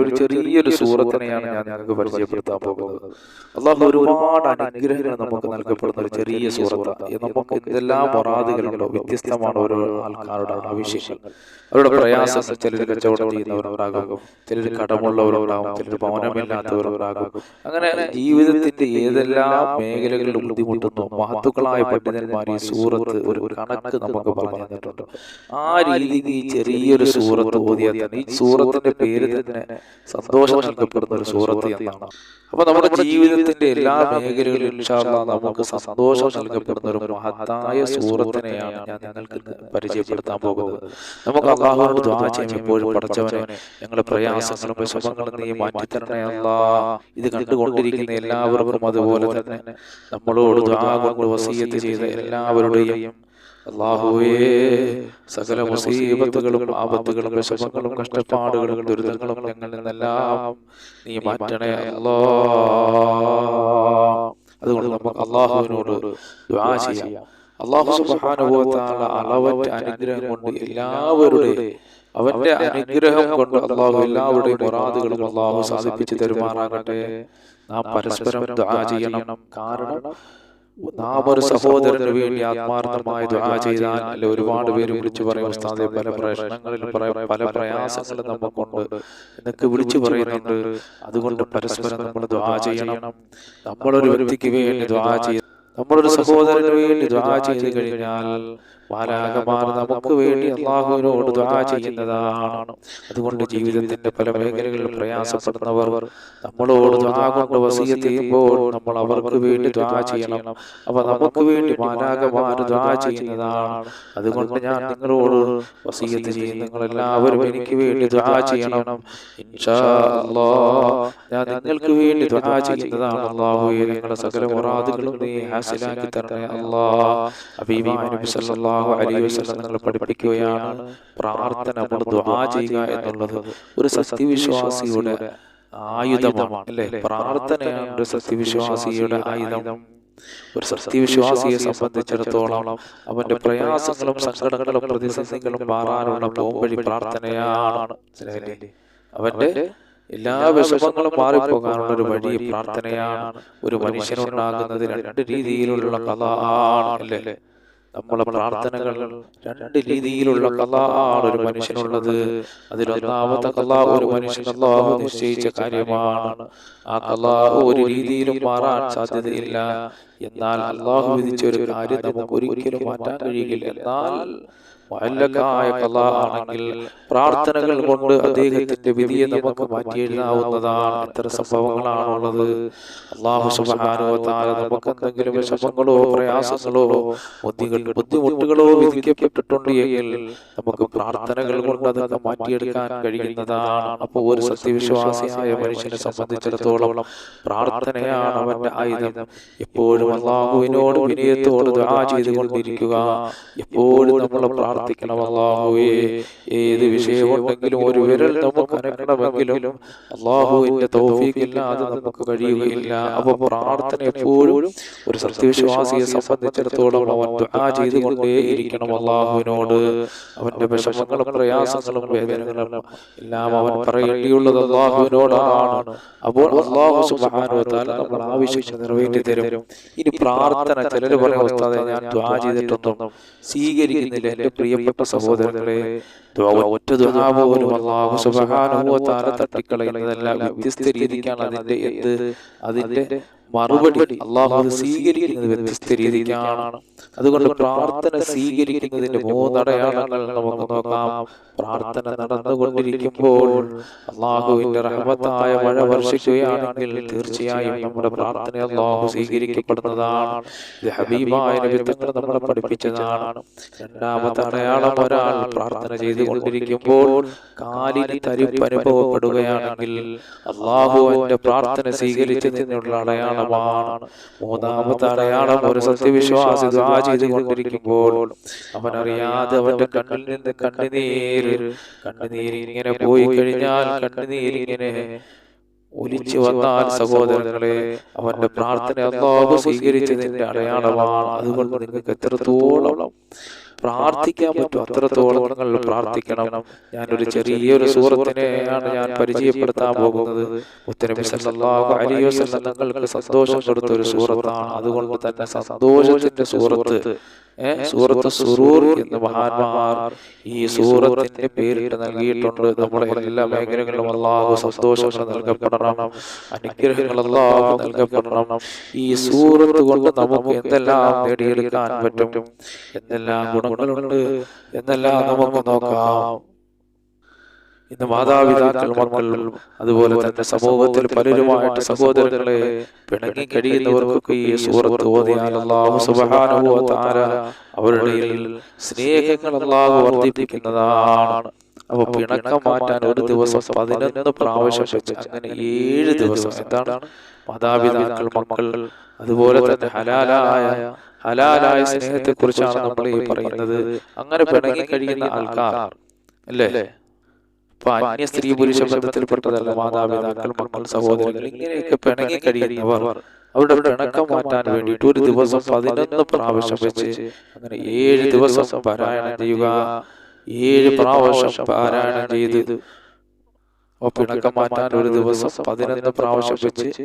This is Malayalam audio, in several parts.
ഒരു ചെറിയൊരു സൂറത്തിനെയാണ് ഞാൻ നിങ്ങൾക്ക് പരിചയപ്പെടുത്താൻ പോകുന്നത്. അള്ളാഹു ഒരുപാട് അനുഗ്രഹങ്ങൾ നമുക്ക് നൽകപ്പെടുന്ന ഒരു ചെറിയ സൂറത്ത്. നമുക്ക് എന്തെല്ലാം മൊറാദുകളുണ്ടോ വ്യത്യസ്തമാണ് ഓരോ ആൾക്കാരുടെ ആവശ്യങ്ങൾ അവരുടെ പ്രയാസങ്ങൾ ചിലർ കച്ചവടം ചെയ്യുന്നവരവരാകും ചിലർ കടമുള്ളവരവരാകും ചിലർ ഭവനമില്ലാത്തവരവരാകും അങ്ങനെ ജീവിതത്തിന്റെ ഏതെല്ലാം മേഖലകളിൽ ബുദ്ധിമുട്ടുന്നു മഹത്തുക്കളായ പണ്ഡിതന്മാർ ഈ സൂറത്ത് ഒരു ഒരു കണക്ക് നമുക്ക് പറഞ്ഞു തന്നിട്ടുണ്ട്. ആ രീതിയിൽ ഈ ചെറിയൊരു സൂറത്ത് ഓതിയാൽ ഈ സൂറത്തിന്റെ പേര് തന്നെ സന്തോഷം നൽകപ്പെടുന്ന ഒരു സൂറത്ത് എന്നാണ് അപ്പൊ നമ്മുടെ ജീവിതത്തിന്റെ എല്ലാ മേഖലകളിലും നമുക്ക് സന്തോഷം നൽകപ്പെടുന്ന ഒരു മഹത്തായ സൂറത്തിനെയാണ് ഞാൻ നിങ്ങൾക്ക് പരിചയപ്പെടുത്താൻ പോകുന്നത്. നമുക്ക് അള്ളാഹു ദ്വാചയം എപ്പോഴും പഠിച്ചവനെ ഞങ്ങളുടെ പ്രയാസങ്ങളും വിഷമങ്ങളും നീ മാറ്റിത്തരണേ അല്ലാ. ഇത് കണ്ടുകൊണ്ടിരിക്കുന്ന എല്ലാവർക്കും അതുപോലെ തന്നെ നമ്മളോട് ദ്വാ കൊണ്ട് വസീയത്ത് ചെയ്ത എല്ലാവരുടെയും അള്ളാഹുവേ സകല മുസീബത്തുകളും ആപത്തുകളും വിഷമങ്ങളും കഷ്ടപ്പാടുകളും ദുരിതങ്ങളും ഞങ്ങളിൽ നിന്നെല്ലാം നീ മാറ്റണേ അല്ലോ. അതുകൊണ്ട് നമുക്ക് അള്ളാഹുവിനോട് ചെയ്യാം. അള്ളാഹു വ അളവറ്റ അനുഗ്രഹം കൊണ്ട് എല്ലാവരുടെയും അവന്റെ അനുഗ്രഹം കൊണ്ട് അള്ളാഹു എല്ലാവരുടെയും മുറാദുകളും അള്ളാഹു സാധിപ്പിച്ചു തരുമാറാകട്ടെ. നാം പരസ്പരം ചെയ്യണം. കാരണം നാം ഒരു സഹോദരന് വേണ്ടി ആത്മാർത്ഥമായ ദുആ ചെയ്താൽ അല്ലെ ഒരുപാട് പേര് വിളിച്ചു പറയും ഉസ്താദെ പല പ്രശ്നങ്ങളിലും പല പ്രയാസങ്ങളും നമുക്കുണ്ട്. എന്നൊക്കെ വിളിച്ചു പറയുന്നുണ്ട്. അതുകൊണ്ട് പരസ്പരം നമ്മൾ ദുആ ചെയ്യണം. നമ്മളൊരു വ്യക്തിക്ക് വേണ്ടി ദുആ ചെയ്ത് നമ്മളൊരു സഹോദരന് വേണ്ടി ദ്വാ ചെയ്ത് കഴിഞ്ഞാൽ മാലാകമാർ നമുക്ക് വേണ്ടി അള്ളാഹുവിനോട് ദ്വാ ചെയ്യുന്നതാണ്. അതുകൊണ്ട് ജീവിതത്തിന്റെ പല മേഖലകളിൽ പ്രയാസപ്പെടുന്നവർ നമ്മളോട് ദ്വാ കൊണ്ട് വസീയത്തെയുമ്പോൾ ചെയ്യുമ്പോൾ നമ്മൾ അവർക്ക് വേണ്ടി ദ്വാ ചെയ്യണം. അപ്പൊ നമുക്ക് വേണ്ടി മാലാകമാർ ദ്വാ ചെയ്യുന്നതാണ്. അതുകൊണ്ട് ഞാൻ നിങ്ങളോട് വസീയത്ത് ചെയ്യും. നിങ്ങൾ എല്ലാവരും എനിക്ക് വേണ്ടി ദ്വാ ചെയ്യണം. ഞാൻ നിങ്ങൾക്ക് വേണ്ടി ദ്വാ ചെയ്യുന്നതാണ് അള്ളാഹു നിങ്ങളുടെ സകല മുറാദുകളും നീ ഹാസിലാക്കി തരണേ നബി സല്ലല്ലാഹു അലൈഹി വസല്ലം നിങ്ങൾ പഠിപ്പിക്കുകയാണ് പ്രാർത്ഥന നമ്മൾ ദുആ ചെയ്യുക എന്നുള്ളത് ഒരു സത്യവിശ്വാസിയുടെ ആയുധമാണ് അല്ലേ? പ്രാർത്ഥനയാണ് ഒരു സത്യവിശ്വാസിയുടെ ആയുധം. ഒരു സത്യവിശ്വാസിയെ സംബന്ധിച്ചിടത്തോളം അവന്റെ പ്രയാസങ്ങളും സങ്കടങ്ങളും പ്രതിസന്ധികളും മാറാനുള്ള പോംവഴി പ്രാർത്ഥനയാണ്? അവന്റെ എല്ലാ വിഷമങ്ങളും മാറിപ്പോകാനുള്ള ഒരു വഴി പ്രാർത്ഥനയാണ് ഒരു മനുഷ്യനുണ്ടാകുന്നത് രണ്ട് രീതിയിലുള്ള കഥ ആണല്ലേ? നമ്മളെ പ്രാർത്ഥനകൾ രണ്ട് രീതിയിലുള്ള കഥ ആണ് ഒരു മനുഷ്യനുള്ളത്. അതിലൊന്നാമത്തെ കഥ ഒരു മനുഷ്യൻ അള്ളാഹു നിശ്ചയിച്ച കാര്യമാണ്. ആ കഥ ഒരു രീതിയിലും മാറാൻ സാധ്യതയില്ല. എന്നാൽ അള്ളാഹു വിധിച്ച ഒരു കാര്യം നമുക്ക് ഒരിക്കലും മാറ്റാൻ കഴിയില്ല. എന്നാൽ ആണെങ്കിൽ പ്രാർത്ഥനകൾ കൊണ്ട് അദ്ദേഹത്തിന്റെ വിധിയെ നമുക്ക് മാറ്റി എഴുതാവുന്നതാണ്. എത്ര സംഭവങ്ങളാണുള്ളത്. അള്ളാഹു സുബാനുവത്താല നമുക്ക് എന്തെങ്കിലും വിഷമങ്ങളോ പ്രയാസങ്ങളോ ബുദ്ധിമുട്ടുകളോ വിധിക്കപ്പെട്ടിട്ടുണ്ട് എങ്കിൽ നമുക്ക് പ്രാർത്ഥനകൾ കൊണ്ട് അതൊക്കെ മാറ്റിയെടുക്കാൻ കഴിയുന്നതാണ്. അപ്പോൾ ഒരു സത്യവിശ്വാസിയായ മനുഷ്യനെ സംബന്ധിച്ചിടത്തോളം പ്രാർത്ഥനയാണ് അവന്റെ ആയുധം. എപ്പോഴും അള്ളാഹുവിനോട് വിനയത്തോട് ദുആ ചെയ്തുകൊണ്ടിരിക്കുക. എപ്പോഴും നമ്മൾ പ്രാർത്ഥിക്കണം അള്ളാഹുവേ. ഏത് വിഷയമുണ്ടെങ്കിലും ഒരു വിരൽ നമുക്ക് അനക്കണമെങ്കിലും അള്ളാഹുവിന്റെ തൗഫീഖില്ലാതെ നമുക്ക് കഴിയുകയില്ല. അപ്പൊ പ്രാർത്ഥന എപ്പോഴും ഒരു സത്യവിശ്വാസിയെ സംബന്ധിച്ചിടത്തോളം അവൻ ദുആ ചെയ്തുകൊണ്ടേ ഇരിക്കണം അള്ളാഹുവിനോട്. അവന്റെ വിഷമങ്ങളും പ്രയാസങ്ങളും വേദനകളും എല്ലാം അവൻ പറയേണ്ടിയുള്ളത് അള്ളാഹുവിനോടാണ്. അപ്പോൾ അള്ളാഹു തആല നമ്മൾ ആവശ്യം നിറവേറ്റി തരും. ഇനി പ്രാർത്ഥന ചിലർ പറയും ഞാൻ ദ്വാ ചെയ്തിട്ടൊന്നും സ്വീകരിക്കുന്നില്ല. എന്റെ പ്രിയപ്പെട്ട സഹോദരങ്ങളെ ഒറ്റ ദ്വാ പോലും അള്ളാഹു സുബ്ഹാനഹു വ തആല തട്ടിക്കളയുന്നതല്ല വ്യത്യസ്ത രീതിക്കാണ് അതിന്റെ എന്ത് അതിന്റെ മറുപടി അള്ളാഹു സ്വീകരിക്കുന്നത് വ്യത്യസ്ത രീതിക്കാണ്. അതുകൊണ്ട് പ്രാർത്ഥന സ്വീകരിക്കുന്നതിന്റെ മൂന്നടയാളങ്ങൾ നമുക്ക് നോക്കാം. പ്രാർത്ഥന നടന്നുകൊണ്ടിരിക്കുമ്പോൾ അള്ളാഹുവിന്റെ റഹമത്തായ മഴ വർഷിക്കുകയാണെങ്കിൽ തീർച്ചയായും നമ്മുടെ പ്രാർത്ഥന അള്ളാഹു സ്വീകരിക്കപ്പെടുന്നതാണ്. ഹബീബായ നമ്മളെ പഠിപ്പിച്ചതാണ്. രണ്ടാമത്തെ അടയാളം ഒരാൾ പ്രാർത്ഥന ചെയ്തുകൊണ്ടിരിക്കുമ്പോൾ കാലിന് തരിപ്പ് അനുഭവപ്പെടുകയാണെങ്കിൽ അള്ളാഹു എന്റെ പ്രാർത്ഥന സ്വീകരിച്ചതിനുള്ള അടയാളമാണ്. മൂന്നാമത്തെ അടയാളം ഒരു സത്യവിശ്വാസി ചെയ്തുകൊണ്ടിരിക്കുമ്പോൾ അവൻ അറിയാതെ അവന്റെ കണ്ണിൽ നിന്ന് കണ്ണുനീര് കണ്ണുനീര് ഇങ്ങനെ പോയി കഴിഞ്ഞാൽ കണ്ണുനീര് ഇങ്ങനെ ഒലിച്ചു വന്നാൽ സഹോദരങ്ങളെ അവന്റെ പ്രാർത്ഥന അള്ളാഹു സ്വീകരിച്ചതിന്റെ അടയാളമാണ്. അതുകൊണ്ട് നിങ്ങൾക്ക് എത്രത്തോളം പ്രാർത്ഥിക്കാൻ പറ്റും. അത്രത്തോളം നിങ്ങൾ പ്രാർത്ഥിക്കണം. ഞാനൊരു ചെറിയൊരു സൂറത്തിനെയാണ് ഞാൻ പരിചയപ്പെടുത്താൻ പോകുന്നത്. തങ്ങൾക്ക് സന്തോഷം കൊടുത്ത ഒരു സൂറത്താണ് അതുകൊണ്ട് തന്നെ സന്തോഷത്തിന്റെ സൂറത്ത് സൂറത്ത് സുറൂർ എന്ന് മഹാന്മാർ ഈ സൂറത്തിന്റെ പേരിട്ട് നൽകിയിട്ടുണ്ട്. നമ്മുടെ എല്ലാ മേഖലകളിലും അള്ളാഹു സന്തോഷം നൽകപ്പെടണം. അനുഗ്രഹങ്ങൾ അള്ളാഹു നൽകപ്പെടണം. ഈ സൂറത്ത് കൊണ്ട് നമുക്ക് എന്തെല്ലാം നേടിയെടുക്കാൻ പറ്റും? എന്തെല്ലാം ഗുണങ്ങളുണ്ട്? എന്നെല്ലാം നമുക്ക് നോക്കാം? ഇന്ന് മാതാപിതാക്കൾ മക്കൾ അതുപോലെ തന്നെ സമൂഹത്തിൽ പലരുമായിട്ട് സഹോദരങ്ങളെ പിണങ്ങി കഴിയുന്നവർക്കൊക്കെ ഈ സൂറത്ത് ഓതിയാൽ അവരുടെ സ്നേഹങ്ങൾ അള്ളാഹു വർദ്ധിപ്പിക്കുന്നതാണ്. അപ്പൊ പിണക്കം മാറ്റാൻ ഒരു ദിവസം പതിനൊന്ന് പ്രാവശ്യം വെച്ച് അങ്ങനെ ഏഴ് ദിവസം. എന്താണ്? മാതാപിതാക്കൾ മക്കൾ അതുപോലെ തന്നെ ഹലാലായ ഹലാലായ സ്നേഹത്തെ കുറിച്ചാണ് നമ്മൾ ഈ പറയുന്നത്. അങ്ങനെ പിണങ്ങി കഴിയുന്ന ആൾക്കാർ അല്ലേ? ഇപ്പൊ അന്യ സ്ത്രീ പുരുഷ ബന്ധത്തിൽപ്പെട്ടതല്ല മാതാപിതാക്കൾ മക്കൾ സഹോദരങ്ങൾ ഇങ്ങനെയൊക്കെ പിണങ്ങി കഴിയുന്നവർ. അവരുടെ പിണക്കം മാറ്റാൻ വേണ്ടിയിട്ട് ഒരു ദിവസം പതിനൊന്ന് പ്രാവശ്യം വെച്ച് അങ്ങനെ ഏഴ് ദിവസം പാരായണം ചെയ്യുക. ഏഴ് പ്രാവശ്യം പാരായണം ചെയ്ത് പിണക്കം മാറ്റാൻ ഒരു ദിവസം പതിനൊന്ന് പ്രാവശ്യം വെച്ച്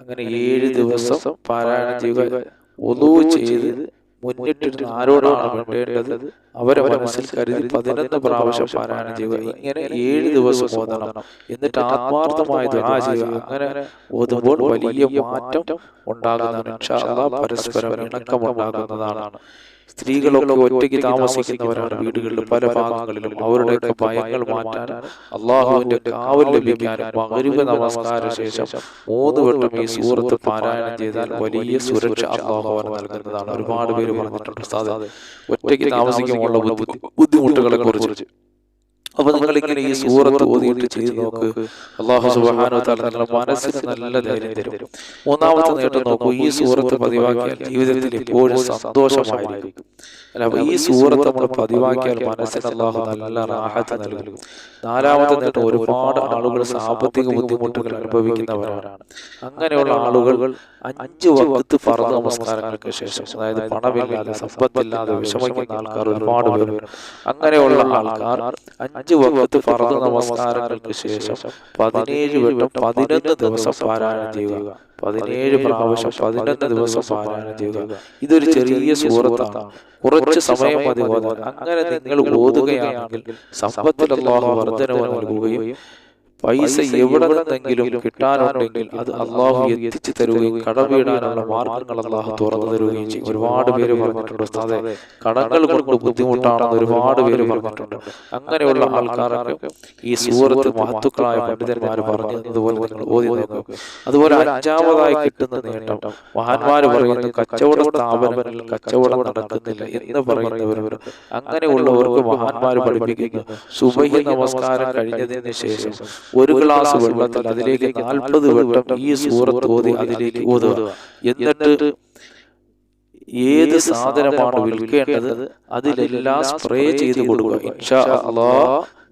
അങ്ങനെ ഏഴ് ദിവസം പാരായണം ചെയ്യുക. ഒതു ചെയ്ത് മുന്നിട്ടിട്ട് ആരോടാണ് വേണ്ടത് അവരെ മനസ്സിൽ കരുതി പതിനൊന്ന് പ്രാവശ്യം പാരായണം ചെയ്യുക. ഇങ്ങനെ ഏഴ് ദിവസം ഓതണം. എന്നിട്ട് ആത്മാർത്ഥമായ ദുആ ചെയ്യുക അങ്ങനെ ഓതുമ്പോൾ വലിയ മാറ്റം ഉണ്ടാകുന്നതാണ്. പരസ്പരം ഇണക്കമുണ്ടാകുന്നതാണ്. സ്ത്രീകളൊക്കെ ഒറ്റയ്ക്ക് താമസിക്കുന്നവരാണ് വീടുകളിൽ പല ഭാഗങ്ങളിലും അവരുടെയൊക്കെ ഭയങ്ങൾ മാറ്റാൻ അള്ളാഹുവിന്റെ കാവൽ ലഭിക്കാനും മകരുവ നമസ്കാര ശേഷം മൂന്ന് വട്ടം ഈ സൂറത്ത് പാരായണം ചെയ്താൽ വലിയ സുരക്ഷ അള്ളാഹു നൽകുന്നതാണ്. ഒരുപാട് പേര് പറഞ്ഞിട്ടുണ്ട്. ഉസ്താദ് ഒറ്റയ്ക്ക് താമസിക്കുമ്പോൾ ബുദ്ധിമുട്ടുകളെ കുറിച്ച്. അപ്പൊ നിങ്ങൾ ഇങ്ങനെ ഈ സൂറത്ത് ഓതിയിട്ട് ചെയ്ത് നോക്ക്. അള്ളാഹു സുബാനു താല നിങ്ങളുടെ മനസ്സിന് നല്ല ധൈര്യം തരും. മൂന്നാമത്തെ നേട്ടം നോക്കൂ. ഈ സൂറത്ത് പതിവാക്കിയാൽ ജീവിതത്തിൽ എപ്പോഴും സന്തോഷമായിരിക്കും. അല്ല അപ്പൊ ഈ സൂറത്ത് നമ്മൾ പതിവാക്കിയാൽ മനസ്സിന് അള്ളാഹു നല്ല റാഹത്ത് നൽകും. നാലാമത്തെ നേട്ടം ഒരുപാട് ആളുകൾ സാമ്പത്തിക ബുദ്ധിമുട്ടുകൾ അനുഭവിക്കുന്നവരാണ്. അങ്ങനെയുള്ള ആളുകൾ അഞ്ച് വക്കത്ത് ഫർദ് നമസ്കാരങ്ങൾക്ക് ശേഷം. അതായത് പണമില്ലാതെ സമ്പത്തില്ലാതെ വിഷമിക്കുന്ന ആൾക്കാർ ഒരുപാട് പേര് അങ്ങനെയുള്ള ആൾക്കാർ അഞ്ച് വക്കത്ത് ഫർദ് നമസ്കാരങ്ങൾക്ക് ശേഷം പതിനേഴ് വട്ടം പതിനൊന്ന് ദിവസം പാരായണം ചെയ്യുക. പതിനേഴ് പ്രാവശ്യം പതിനൊന്ന് ദിവസം പാരായണം ചെയ്യുക. ഇതൊരു ചെറിയ സൂറത്താണ് കുറച്ച് സമയം മതി അങ്ങനെ നിങ്ങൾ ഓതുകയാണെങ്കിൽ സമ്പത്തിൽ അള്ളാഹു വർധനവ് നൽകുകയും പൈസ എവിടെ നിന്നെങ്കിലും കിട്ടാനുണ്ടെങ്കിൽ അത് അള്ളാഹു എത്തിച്ചു തരുകയും കടവീടാനുള്ള മാർഗങ്ങൾ അള്ളാഹു തുറന്നു തരുകയും ചെയ്യും. ഒരുപാട് പേര് പറഞ്ഞിട്ടുണ്ട് ഉസ്താദെ കടങ്ങൾ കൊണ്ട് ബുദ്ധിമുട്ടാണെന്ന് ഒരുപാട് പേര് പറഞ്ഞിട്ടുണ്ട്. അങ്ങനെയുള്ള ആൾക്കാരൊക്കെ ഈ സൂറത്ത് മഹത്തുക്കളായ പണ്ഡിതന്മാർ പറഞ്ഞു അതുപോലെ നിങ്ങൾ ഓതി നോക്കും. അതുപോലെ അഞ്ചാമതായി കിട്ടുന്ന നേട്ടം മഹാന്മാർ പറയുന്നു കച്ചവട സ്ഥാപനങ്ങളിൽ കച്ചവടം നടക്കുന്നില്ല എന്ന് പറയുന്നവർ അങ്ങനെയുള്ളവർക്ക് മഹാന്മാർ പഠിപ്പിക്കുന്നു. സുബഹി നമസ്കാരം കഴിഞ്ഞതിന് ശേഷം ഒരു ഗ്ലാസ് വെള്ളത്തിൽ അതിലേക്ക് നാൽപ്പത് വട്ടം ഈ സൂറത്ത് ഓതി അതിലേക്ക് ഓതുക. എന്നിട്ട് ഏത് സാധനമാണ് വിൽക്കേണ്ടത് അതിലെല്ലാം സ്പ്രേ ചെയ്ത് കൊടുക്കുക. ഇൻഷാ അള്ളാ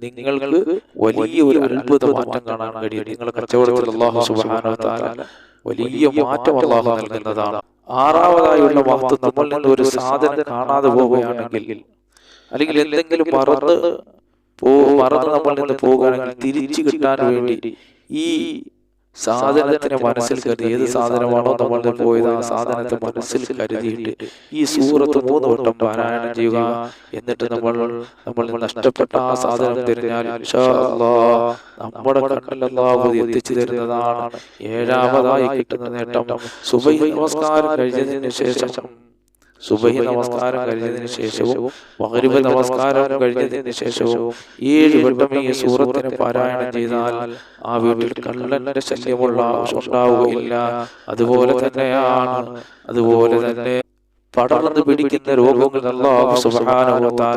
നിങ്ങൾക്ക് വലിയ ഒരു അത്ഭുത മാറ്റം കാണാൻ കഴിയും. നിങ്ങൾ കച്ചവടത്തിൽ അള്ളാഹു സുബാനോ താല വലിയ മാറ്റം അള്ളാഹു നൽകുന്നതാണ്. ആറാമതായുള്ള മഹത്വം നമ്മളിൽ നിന്ന് ഒരു സാധനം കാണാതെ പോവുകയാണെങ്കിൽ അല്ലെങ്കിൽ എന്തെങ്കിലും മറന്ന് പോ മറന്ന് പോകുകയാണെങ്കിൽ തിരിച്ചു കിട്ടാൻ വേണ്ടി ഈ സാധനത്തിനെ മനസ്സിൽ കരുതി. ഏത് സാധനമാണോ നമ്മൾ പോയത് ആ സാധനത്തെ മനസ്സിൽ കരുതിയിട്ട് ഈ സൂറത്ത് മൂന്ന് വട്ടം പാരായണം ചെയ്യുക. എന്നിട്ട് നമ്മൾ നമ്മൾ നഷ്ടപ്പെട്ട ആ സാധനം തിരിഞ്ഞാൽ നമ്മുടെ കണ്ണിലല്ലാഹു എത്തിച്ചു തരുന്നതാണ്. ഏഴാമതായി കിട്ടുന്ന നേട്ടം. സുബൈ നമസ്കാരം കഴിഞ്ഞതിന് ശേഷം സുബഹി നമസ്കാരം കഴിഞ്ഞതിന് ശേഷവും മകരുവ നമസ്കാരം കഴിഞ്ഞതിന് ശേഷവും ഏഴ് വട്ടം ഈ സൂറത്തിന് പാരായണം ചെയ്താൽ ആ വീട്ടിൽ കള്ളന്റെ ശല്യമുള്ള ഉണ്ടാവുകയില്ല. അതുപോലെ തന്നെയാണ് അതുപോലെ തന്നെ പടർന്ന് പിടിക്കുന്ന രോഗങ്ങൾ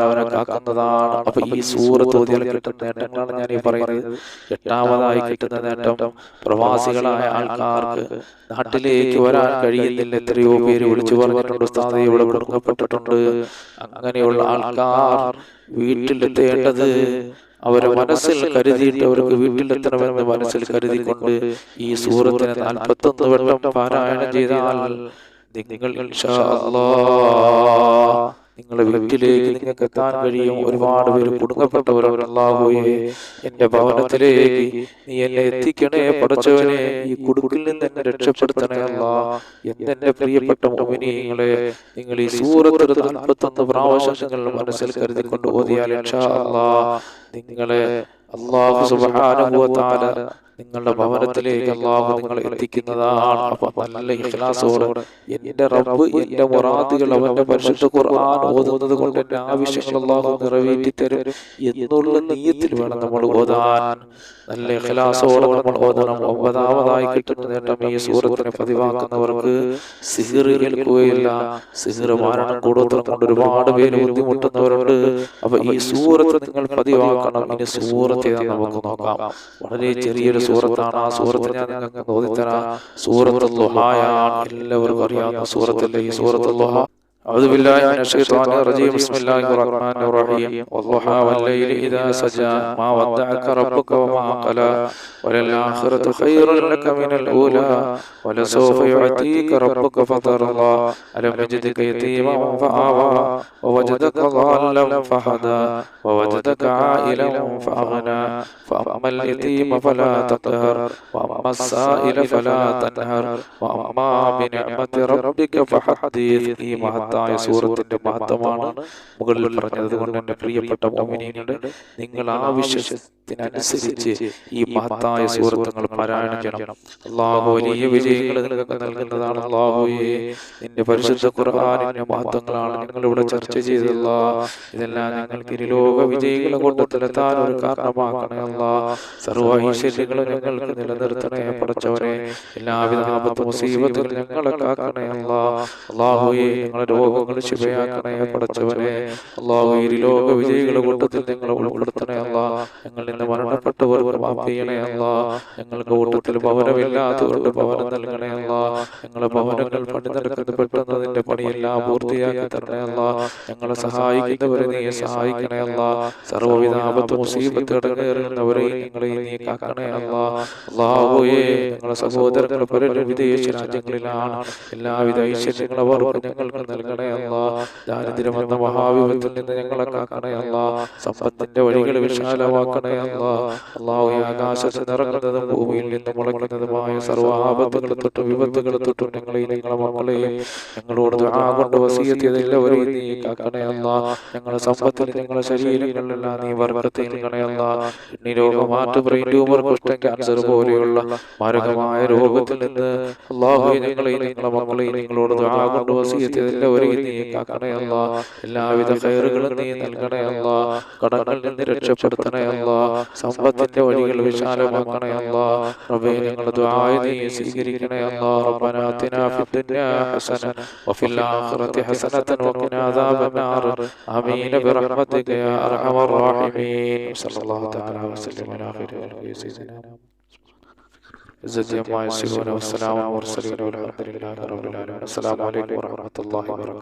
അവനെ കാക്കുന്നതാണ്. അപ്പൊ ഈ സൂറത്ത് കിട്ടുന്ന നേട്ടങ്ങളാണ് ഞാൻ ഈ പറയുന്നത്. എട്ടാമതായി കിട്ടുന്ന നേട്ടം പ്രവാസികളായ ആൾക്കാർക്ക് നാട്ടിലേക്ക് വരാൻ കഴിയുന്നില്ല. എത്രയോ പേര് വിളിച്ചു പറഞ്ഞിട്ടുണ്ട്. ഇവിടെ കൊടുക്കപ്പെട്ടിട്ടുണ്ട്. അങ്ങനെയുള്ള ആൾക്കാർ വീട്ടിലെത്തേണ്ടത് അവരെ മനസ്സിൽ കരുതിയിട്ട് അവർക്ക് വീട്ടിലെത്തണമെന്ന് മനസ്സിൽ കരുതിക്കൊണ്ട് ഈ സൂറത്തിന് നാൽപ്പത്തൊന്ന് വെള്ളം പാരായണം ചെയ്താൽ നിങ്ങൾ നിങ്ങളുടെ വീട്ടിലേക്ക് നിങ്ങൾക്ക് എത്താൻ കഴിയും. ഒരുപാട് പേര് കുടുങ്ങപ്പെട്ടവരുണ്ട് അള്ളാഹുയെ എന്റെ ഭവനത്തിലേക്ക് നീ എന്നെ എത്തിക്കണേ പടച്ചവനെ ഈ കുടുക്കിൽ നിന്ന് എന്നെ രക്ഷപ്പെടുത്തണേ അല്ല എന്തെന്റെ പ്രിയപ്പെട്ട മോമിനിയങ്ങളെ നിങ്ങൾ ഈ സൂറത്ത് നാൽപ്പത്തൊന്ന് പ്രാവശ്യം നിങ്ങൾ മനസ്സിൽ കരുതിക്കൊണ്ട് ഓതിയാൽ നിങ്ങളെ അള്ളാഹു സുബാനുഭവത്താല നിങ്ങളുടെ ഭവനത്തിലേക്ക് അള്ളാഹു നിങ്ങളെ എത്തിക്കുന്നതാണ്. നല്ല ഇഖ്ലാസോടെ എന്റെ റബ്ബ് എന്റെ മുറാദുകൾ അവന്റെ പരിശുദ്ധ ഖുർആൻ ഓതുന്നത് കൊണ്ട് എന്റെ ആവശ്യങ്ങൾ അള്ളാഹു നിറവേറ്റി തരും എന്നുള്ള നീയത്തിൽ വേണം നമ്മൾ ഓതാൻ. നല്ല ഇഖ്ലാസോടെ നമ്മൾ ഓതണം. ഒമ്പതാമതായി കിട്ടുന്ന നേട്ടം ഈ സൂറത്തിനെ പതിവാക്കുന്നവർക്ക് സിഹിർ കേൾക്കുകയില്ല സിഹിർ മാരണം കൂടുതലും ഒരുപാട് പേര് ബുദ്ധിമുട്ടുന്നവരുണ്ട്. അപ്പൊ ഈ സൂറത്ത് നിങ്ങൾ പതിവാക്കണം. ഇനി സൂറത്തെ നമുക്ക് നോക്കാം. വളരെ ചെറിയൊരു സൂറത്താണ്. ആ സൂറത്ത് ഞാൻ നിങ്ങൾക്ക് തോന്നിത്തരാം സൂറത്തുള്ള എല്ലാവർക്കും അറിയാവുന്ന സൂറത്തല്ലേ ഈ സൂറത്തുല്ലുഹ أعوذ بالله من الشيطان الرجيم. بسم الله الرحمن الرحيم. والضحى والليل إذا سجى. ما ودعك ربك وما قلى. وللآخرة خير لك من الأولى. ولسوف يعطيك ربك فترضى ألم يجدك يتيما فآوى ووجدك ضالا فهدى. ووجدك عائلا فأغنى. فأما اليتيم فلا تقهر. وأما السائل فلا تنهر. وأما بنعمة ربك فحدث ഈ മഹത്തായ സൂറത്തിന്റെ മഹത്വമാണ് മുകളിൽ പറഞ്ഞത് കൊണ്ട് എന്റെ പ്രിയപ്പെട്ട മോമിനിയുടെ നിങ്ങൾ ആവശ്യത്തിനനുസരിച്ച് ഈ മഹത്തായ സൂറത്തുകൾ പാരായണം ചെയ്യണം. അള്ളാഹു വലിയ വിജയങ്ങൾ നിങ്ങൾക്ക് നൽകുന്നതാണ് അള്ളാഹുയെ നിന്റെ പരിശുദ്ധ ഖുർആാനിന്റെ മഹത്വങ്ങളാണ് നിങ്ങൾ ഇവിടെ ചർച്ച ചെയ്തല്ല ഇതെല്ലാം നിങ്ങൾക്ക് ഇരുലോക വിജയികളെ കൊണ്ട് തിരത്താൻ ഒരു കാരണമാക്കണമല്ല സർവ ഐശ്വര്യങ്ങളും ഞങ്ങൾക്ക് നിലനിർത്തണേ പടച്ചവനെ എല്ലാവിധ ആപത്ത് മുസീബത്തുകൾ ഞങ്ങളെ കാക്കണേ അല്ല അള്ളാഹുയെ ഞങ്ങളുടെ രോഗങ്ങൾ ശുഭയാക്കണേ പടച്ചവനെ അള്ളാഹു ലോക വിജയികളുടെ കൂട്ടത്തിൽ നിങ്ങൾ ഉൾപ്പെടുത്തണേ അല്ല ഞങ്ങൾ നിന്ന് മരണപ്പെട്ടവർക്ക് മാപ്പ് ചെയ്യണേ അല്ല ഞങ്ങൾക്ക് കൂട്ടത്തിൽ ഭവനമില്ലാത്തവർക്ക് ഭവനം നൽകണേ അല്ല ഞങ്ങളെ ഭവനങ്ങൾ പണി നടക്കുന്നത് പെട്ടെന്നതിന്റെ പണിയെല്ലാം പൂർത്തിയാക്കി തരണേ അല്ല ഞങ്ങളെ സഹായിക്കുന്നവരെ നീ സഹായിക്കണേ അല്ല സർവവിധ ആപത്ത് മുസീബത്ത് ഇടങ്ങേറുന്നവരെ ഞങ്ങളെ നീ കാക്കണേ അല്ല അള്ളാഹുയെ ഞങ്ങളെ സഹോദരങ്ങൾ പലരും വിദേശ രാജ്യങ്ങളിലാണ് എല്ലാവിധ ഐശ്വര്യങ്ങളും അവർക്ക് ഞങ്ങൾക്ക് നൽകണേ അല്ല. ദാരിദ്ര്യം എന്ന മഹാവിപത്തിൽ നിന്ന് ഞങ്ങളെ കാക്കണേ അല്ല. സമ്പത്തിന്റെ വഴികൾ വിശാലമാക്കണേ അല്ല. അള്ളാഹു ആകാശത്ത് നിറങ്ങുന്നതും ഭൂമിയിൽ നിന്ന് മുളങ്ങുന്നതുമായ സർവാപത്തുകൾ തൊട്ടും വിപത്തുകളെ തൊട്ടും ഞങ്ങളെയും ഞങ്ങളെ മക്കളെയും ഞങ്ങളോട് കൊണ്ട് വസീയത്തിയതെല്ലാവരെയും നീ കാക്കണേ അല്ല. ഞങ്ങളെ സമ്പത്തിൽ ഞങ്ങളെ ശരീരങ്ങളിലെല്ലാം നീ വർഗത്തിൽ നൽകണേ അല്ല. കിഡ്നി ബ്രെയിൻ ട്യൂമർ കുഷ്ഠം ക്യാൻസർ പോലെയുള്ള മാരകമായ രോഗത്തിൽ നിന്ന് അള്ളാഹു ഞങ്ങളെയും ഞങ്ങളെ മക്കളെയും നിങ്ങളോട് കൊണ്ട് വസീയത്തിയതെല്ലാവരെയും നീ കാക്കണേ എല്ലാവിധ കയറുകളും നീ നൽകണേ അല്ല കടങ്ങളിൽ നിന്ന് രക്ഷപ്പെടുത്തണേ അല്ല സമ്പത്തിന്റെ വഴികൾ വിശാലമാക്കണേ അല്ല റബ്ബേ ഞങ്ങളുടെ ദുആയെ നീ സ്വീകരിക്കണേ അല്ല റബ്ബന ആതിനാ ഫിദ്ദുനിയാ ഹസന വഫിൽ ആഖിറതി ഹസനതൻ വഖിനാ അദാബന്നാർ ആമീൻ ബിറഹ്മതിക യാ അർഹമർ റഹീമീൻ. സല്ലല്ലാഹു തആല വസല്ലം. അലാ ഖൈരി സയ്യിദിനാ عزت ما يصفون والسلام والمرسلين والحمد لله رب العالمين السلام عليكم ورحمة الله وبركاته.